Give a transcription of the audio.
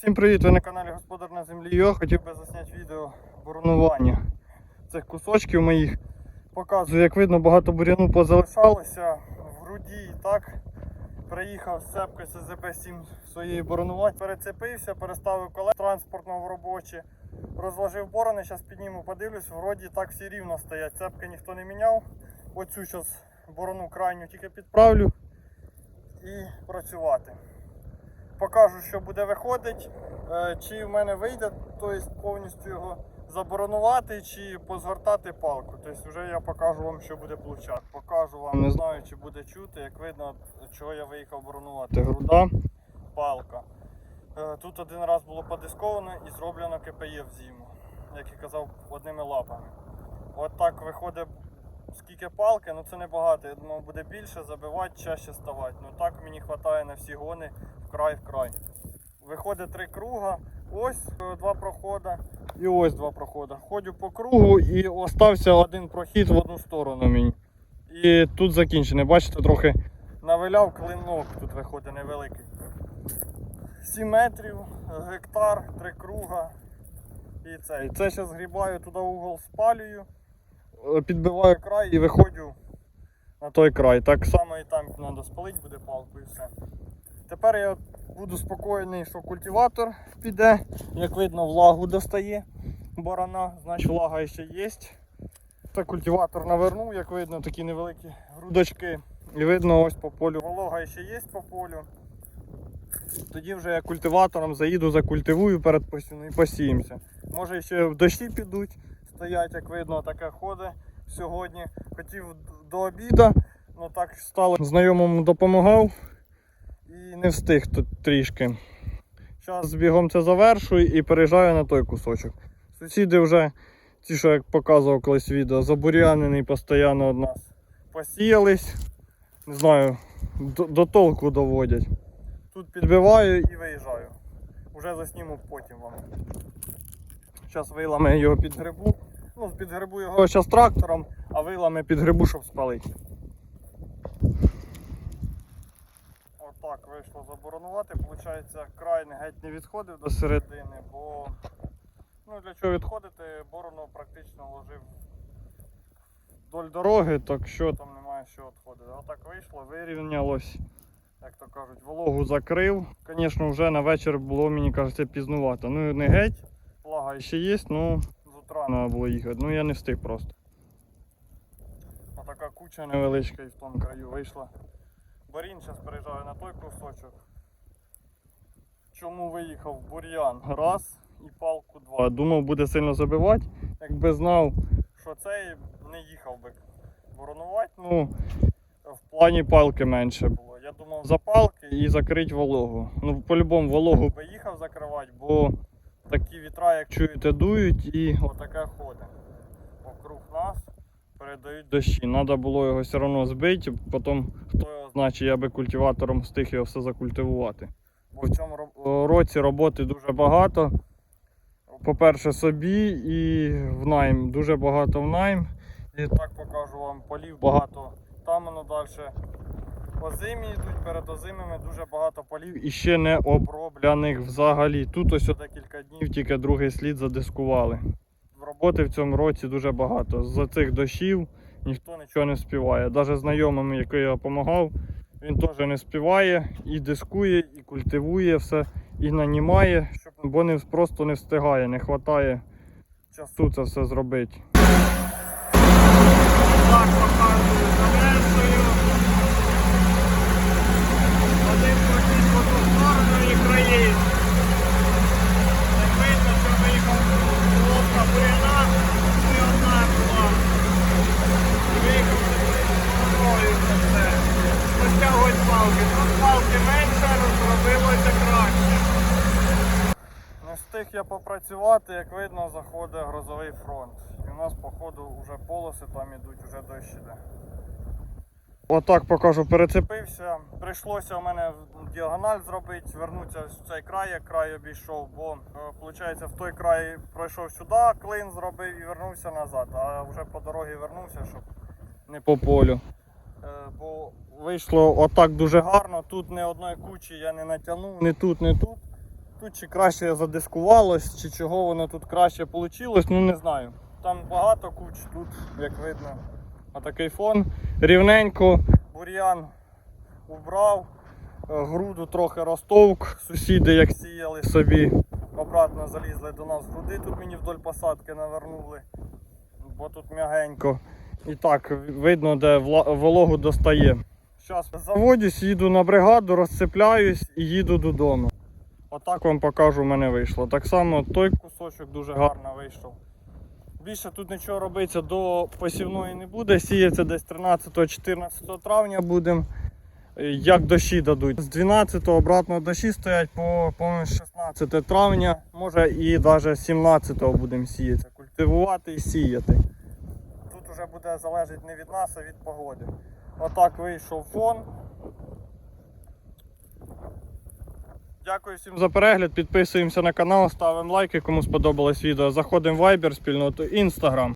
Всім привіт! Ви на каналі Господар на землі. Я хотів би засняти відео боронування цих кусочків моїх. Показую, як видно, багато буряну позалишалося в груді і так. Приїхав з цепкою СЗП-7 своєї боронувати. Перецепився, переставив колеса транспортного в робочі, розложив борони, зараз підніму, подивлюсь, вроді так всі рівно стоять. Цепки ніхто не міняв. Оцю зараз борону крайню тільки підправлю і працювати покажу, що буде виходити, е, чи в мене вийде, тобто повністю його заборонувати, чи позгортати палку. Тобто вже я покажу вам, що буде получати. Покажу вам, не знаю, чи буде чути, як видно, чого я виїхав боронувати. Груда, палка. Е, Тут один раз було подисковано і зроблено КПЄ в зиму, як і казав, одними лапами. От так виходить скільки палки, ну це небагато. Я думав, буде більше, забивати, чаще ставати. Ну так мені вистачає на всі гони вкрай вкрай. Виходить три круга, ось е, два проходи і ось два проходи. Ходю по кругу і остався один прохід в одну сторону мені. І тут закінчений. Бачите, трохи навиляв клинок, тут виходить невеликий. 7 метрів, гектар, три круга. І це. І це зараз грібаю туди угол спалюю, підбиваю край і виходжу на той край. Так само і там треба спалити буде палку і все. Тепер я буду спокійний, що культиватор піде. Як видно, влагу достає барана, значить влага ще є. Та культиватор навернув, як видно, такі невеликі грудочки. І видно ось по полю. Волога ще є по полю. Тоді вже я культиватором заїду, закультивую перед посівною і посіємося. Може ще в дощі підуть, стоять, як видно, таке ходить сьогодні. Хотів до обіду, але так стало. Знайомому допомагав і не встиг тут трішки. Зараз бігом це завершую і переїжджаю на той кусочок. Сусіди вже, ті, що я показував колись відео, забур'янений постійно від нас. Посіялись. Не знаю, до, до толку доводять. Тут підбиваю і виїжджаю. Уже засніму потім вам. Зараз вилами його підгребу. Ну, підгребу його зараз трактором, а вилами підгребу, щоб спалити. Отак вийшло заборонувати. Получається, край геть не відходив до середини, бо ну, для чого відходити, борону практично ложив вдоль дороги, так що там немає що відходити. Отак вийшло, вирівнялось. Як то кажуть, вологу закрив. Звісно, вже на вечір було, мені кажеться, пізнувато. Ну не геть, влага ще є, ну утра треба було їхати. Ну я не встиг просто. Отака куча невеличка і в тому краю вийшла. Барін зараз переїжджаю на той кусочок. Чому виїхав бур'ян? Раз і палку два. Думав буде сильно забивати. Якби знав, що цей не їхав би боронувати. Ну, в плані палки менше було. Я думав за палки і закрити вологу. Ну, по-любому вологу би їхав закривати, бо такі вітра, як чуєте, дують і отаке ходить. Вокруг нас передають дощі. Треба було його все одно збити, потім хто його значить, я би культиватором встиг його все закультивувати. Бо в цьому році роботи дуже багато. По-перше, собі і в найм. Дуже багато в найм. І так покажу вам полів багато. Там воно далі озимі йдуть, перед озимими дуже багато полів і ще не обробляних взагалі. Тут ось декілька днів тільки другий слід задискували. Роботи в цьому році дуже багато. З-за цих дощів ніхто нічого не співає. Навіть знайомим, який я допомагав, він теж не співає і дискує, і культивує все, і нанімає, бо не, просто не встигає, не вистачає часу це все зробити. Так, показую завершую. Один прохід в одну сторону і країн. Як видно, що виїхав лодка буряна, і одна була. І виїхав стороною це все. Розтягують палки. Тут палки менше, розробилося краще. Не встиг я попрацювати, як видно, заходить грозовий фронт. І у нас, походу, вже полоси там ідуть, вже дощ іде. Отак покажу, перецепився. Прийшлося у мене діагональ зробити, вернутися в цей край, як край обійшов, бо виходить, в той край пройшов сюди, клин зробив і вернувся назад. А вже по дорозі вернувся, щоб не по полю. Е, Бо вийшло отак дуже гарно. Тут не одної кучі я не натягнув, не тут, не тут. Тут чи краще задискувалось, чи чого воно тут краще вийшло, ну не знаю. Там багато куч, тут, як видно, отакий фон. Рівненько, бур'ян убрав, е, груду трохи розтовк. Сусіди, як сіяли собі, обратно залізли до нас груди, тут мені вдоль посадки навернули, бо тут м'ягенько. І так видно, де вологу достає. Зараз заводюсь, їду на бригаду, розцепляюсь і їду додому. Отак вам покажу, в мене вийшло. Так само той кусочок дуже гарно вийшов. Більше тут нічого робиться до посівної не буде. Сіється десь 13-14 травня будемо. Як дощі дадуть. З 12 обратно дощі стоять по, по 16 травня, може і навіть 17 будемо сіяти. Культивувати і сіяти. Тут вже буде залежати не від нас, а від погоди. Отак вийшов фон. Дякую всім за перегляд. Підписуємося на канал, ставимо лайки, кому сподобалось відео. Заходимо в Viber, спільноту Instagram.